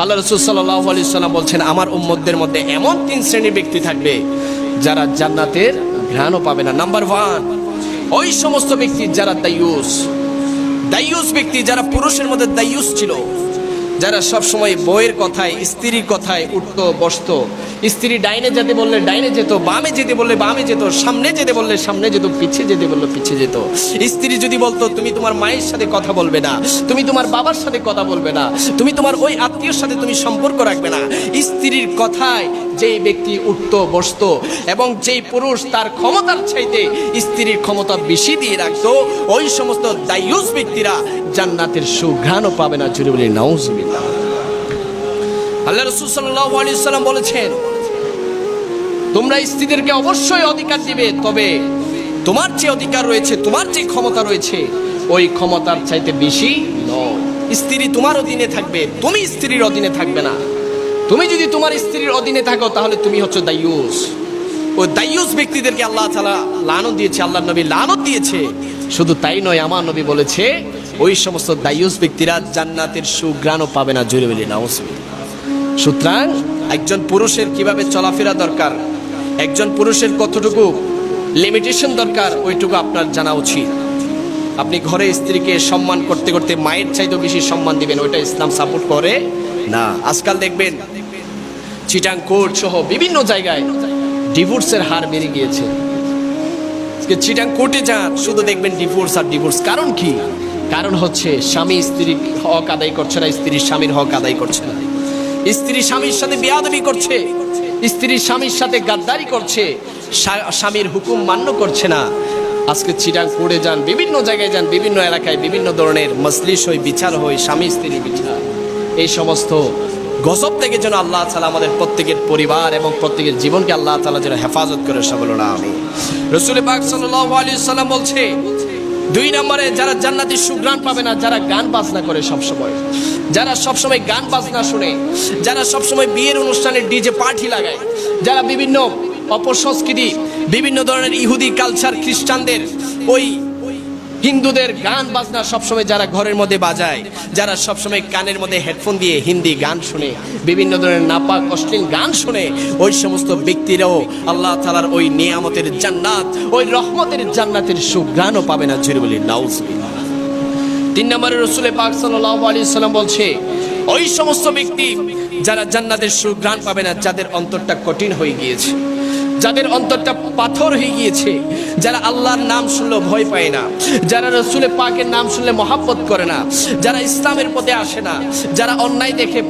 আল্লাহ রসুল সাল্লাহ সাল্লাম বলছেন, আমার উম্মতদের মধ্যে এমন তিন শ্রেণির ব্যক্তি থাকবে যারা জান্নাতের ঘ্রাণও পাবে না। নাম্বার ওয়ান ওই সমস্ত ব্যক্তি যারা দায়ুস দায়ুস ব্যক্তি যারা পুরুষের মধ্যে দায়ুস ছিল যারা সব সময় বইয়ের কথায়, স্ত্রীর কথায় উঠতো, বসতো। স্ত্রী ডাইনে যেতে বললে ডাইনে যেত, বামে যেতে বললে বামে যেত, সামনে যেতে বললে সামনে যেত পিছিয়ে যেতে বললে পিছিয়ে যেত। স্ত্রী যদি বলতো, তুমি তোমার মায়ের সাথে কথা বলবে না, তুমি তোমার বাবার সাথে কথা বলবে না, তুমি তোমার ওই আত্মীয়র সাথে তুমি সম্পর্ক রাখবে না। স্ত্রীর কথায় যেই ব্যক্তি উঠতো, বসতো এবং যেই পুরুষ তার ক্ষমতার চাইতে স্ত্রীর ক্ষমতা বেশি দিয়ে রাখতো, ওই সমস্ত দায়ুস ব্যক্তিরা জান্নাতের সুঘ্রাণও পাবে না। জুড়ে বলি, নাউজুবিল্লাহ। আল্লাহ রসুল আলাইহি সাল্লাম বলেছেন, তোমরা স্ত্রীদেরকে অবশ্যই অধিকার দিবে, তবে তোমার যে অধিকার রয়েছে, তোমার যে ক্ষমতা রয়েছে, ওই ক্ষমতার চাইতে বেশি নয়। স্ত্রী তোমার অধীনে থাকবে, তুমি স্ত্রীর অধীনে থাকবে না। তুমি যদি তোমার স্ত্রীর অধীনে থাকো, তাহলে তুমি হচ্ছে দায়ুস। ও দায়ুস ব্যক্তিদেরকে আল্লাহ তালা লানত দিয়েছে আল্লাহ নবী লানত দিয়েছে। শুধু তাই নয়, আমার নবী বলেছে, ওই সমস্ত দায়ুস ব্যক্তিরা জান্নাতের সুগ্রাণও পাবে না জুড়ে বলি না সুতরাং একজন পুরুষের কীভাবে চলাফেরা দরকার, একজন পুরুষের কতটুকু লিমিটেশন দরকার, ওইটুকু আপনার জানা উচিত। আপনি ঘরে স্ত্রীকে সম্মান করতে করতে মায়ের চাইতেও বেশি সম্মান দিবেন, ওইটা ইসলাম সাপোর্ট করে না। আজকাল দেখবেন চিটাং কোর্ট সহ বিভিন্ন জায়গায় ডিভোর্সের হার বেড়ে গিয়েছে। চিটাং কোর্টে যান, শুধু দেখবেন ডিভোর্স আর ডিভোর্স। কারণ কি? কারণ হচ্ছে স্বামী স্ত্রীর হক আদায় করছে না, স্ত্রীর স্বামীর হক আদায় করছে না। স্ত্রী স্বামীর সাথে বেয়াদবি করছে। স্ত্রী স্বামীর সাথে গাদ্দারি করছে। স্বামীর হুকুম মান্য করছে না। আজকে চিটাং পড়ে যান, বিভিন্ন জায়গায় যান, বিভিন্ন এলাকায় বিভিন্ন ধরনের মসলিস হই, বিচার হই, স্বামী স্ত্রীর বিচার। এই সমস্ত গজব থেকে যেন আল্লাহ তালা আমাদের প্রত্যেকের পরিবার এবং প্রত্যেকের জীবনকে আল্লাহ তালা যেন হেফাজত করে সকল না আমি রসুল পাক বলছে দুই নম্বরে, যারা জান্নাতি সুগ্রাণ পাবে না, যারা গান বাজনা করে সবসময়। যারা সবসময় গান বাজনা শুনে, যারা সবসময় বিয়ের অনুষ্ঠানে ডিজে পার্টি লাগায়, যারা বিভিন্ন অপসংস্কৃতি, বিভিন্ন ধরনের ইহুদি কালচার খ্রিস্টানদের ওই হিন্দুদের গান বাজনা সবসময় যারা ঘরের মধ্যে বাজায়, যারা সবসময় কানের মধ্যে হেডফোন দিয়ে হিন্দি গান শুনে, বিভিন্ন ধরনের নাপাক অশ্লীল গান শুনে, ওই সমস্ত ব্যক্তিরাও আল্লাহ তালার ওই নিয়ামতের জান্নাত, ওই রহমতের জান্নাতের সুগ্রাণও পাবে না জুড়ে বলি নাউজ তিন নম্বরে রসুলের পাক সাল্লাহ আলী সাল্লাম বলছে, ওই সমস্ত ব্যক্তি যারা জান্নাতের সুগ্রাণ পাবে না, যাদের অন্তরটা কঠিন হয়ে গিয়েছে। যাদের অন্তরটা পাথর হয়ে গিয়েছে, যারা আল্লাহর নাম শুনলে ভয় পায় না, যারা রসুলের পাকের নাম শুনলে মহাব্বত করে না, যারা ইসলামের পথে আসে না, যারা অন্যায় দেখে